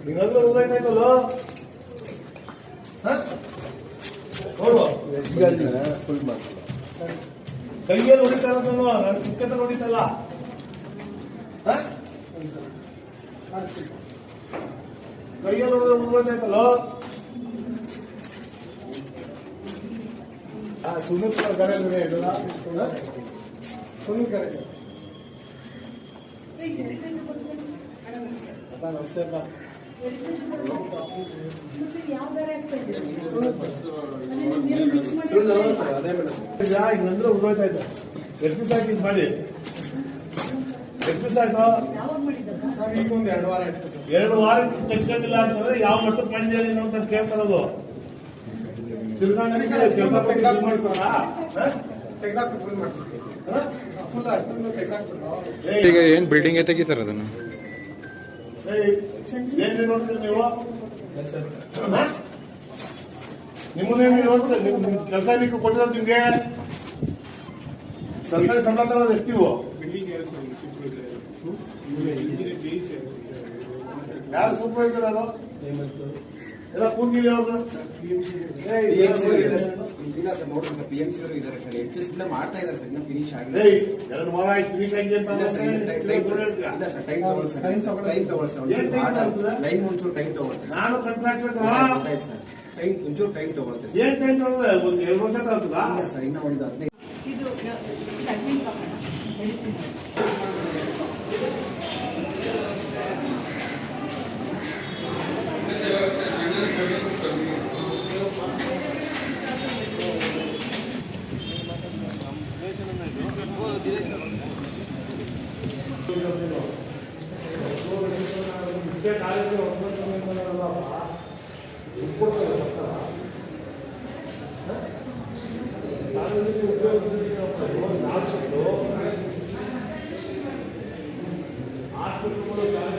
ನೀವೆಲ್ಲರೂ ಊರಾಯ್ತಾಯ್ತಲ್ಲ ನೋಡುವ. ಕೈಯಲ್ಲಿ ಹೊಡಿತಾರ ನಾನು ಸುಕ್ಕತ್ತ ಹೊಡಿತಲ್ಲ. ಹ? ಕೈಯಲ್ಲಿ ಹೊಡೆದ ಉಳ್ಬೋದಾಯ್ತಲ್ಲ ಆ ಸುನೀಲ್ ಕರೆ. ಸುನೀಲ್ ಅದ ನಮಸ್ತೆ ಅಲ್ಲ ದಿವಸ ಆಯ್ತು ಇದು ಮಾಡಿ ಎಷ್ಟು ದಿವಸ ಆಯ್ತು ಒಂದು ಎರಡು ವಾರ ಆಯ್ತು ಎರಡು ವಾರಕ್ಕೆ ತೆಗ್ಸ್ಕೊಂಡಿಲ್ಲ ಅಂತಂದ್ರೆ ಯಾವ ಮಟ್ಟಕ್ಕೆ ಮಾಡಿದ್ಯಾ ಅಂತ ಕೇಳ್ತಾರದು ತಿರುಗಾಣಿ ಕೆಲಸ ಮಾಡ್ತಾರಾ ಈಗ ಏನ್ ಬಿಲ್ಡಿಂಗ್ ತೆಗಿತಾರ ಅದನ್ನ? ಏನ್ರಿ ನೋಡ್ತೀರಿ ನೀವು? ಹ? ನಿಮ್ಮನ್ನೇ ನೀವು ನೋಡ್ತೀರಿ? ನಿಮ್ ಕೆಲಸ ನೀವು ಕೊಟ್ಟಿರೋದು ನಿಮ್ಗೆ ಸರ್ಕಾರಿ ಸಂಬಳ ತರೋದು ಎಷ್ಟು ನೀವು? ಯಾರು ಸೂಪರ್ವೈಸರ್ ಅದು ಎಲ್ಲ ಇಲ್ಲ ಸರ್. ನೋಡ್ರಿ ಪಿ ಎಂ ಸಿ ಅವರು ಇದ್ದಾರೆ ಸರ್. ಎಡ್ಜಸ್ಟ್ ಇಲ್ಲ ಮಾಡ್ತಾ ಇದ್ದಾರೆ ಸರ್ ಇನ್ನ ಫಿನಿಶ್ ಆಗಿಲ್ಲ. ಏಯ್, ಎರಡು ವಾರ ಆಯ್ತು ಫಿನಿಶ್ ಆಗಿ ಅಂತ ಇಲ್ಲ ಸರ್ ಟೈಮ್ ಹೇಳ್ತೀರಾ? ಇಲ್ಲ ಸರ್ ಟೈಮ್ ತಗೊಳ್ಳಿ ಸರ್. ಟೈಮ್ ತಗೊಳ್ಳಿ ಸರ್? ಲೈನ್ ಒಂಚೂರು ಟೈಮ್ ತಗೊಳ್ತಾರೆ ನಾನು ಕಾಂಟ್ರಾಕ್ಟರ್ ಗೊತ್ತಾಯ್ತು ಸರ್. ಟೈಮ್ ಒಂಚೂರು ಟೈಮ್ ತಗೊಳುತ್ತೆ ಸರ್. ಏನ್ ಟೈಮ್ ತಗೊಂಡ್ರೆ ಒಂದು ಎರಡು ವರ್ಷ ತಗೊಳ್ತದಾ ಇಲ್ಲ ಸರ್ ಇನ್ನ ಒಂದು ಹದಿನೈದು ಇದು ಅಡ್ಮಿನ್ ಪಕ್ಕಣ ಮೆಡಿಸಿನ್ ಆಸ್ಪತ್ರೆಗಳು ಶಾಲೆಗಳಲ್ಲಿ ಹಾನಿಯಾಗಿದೆ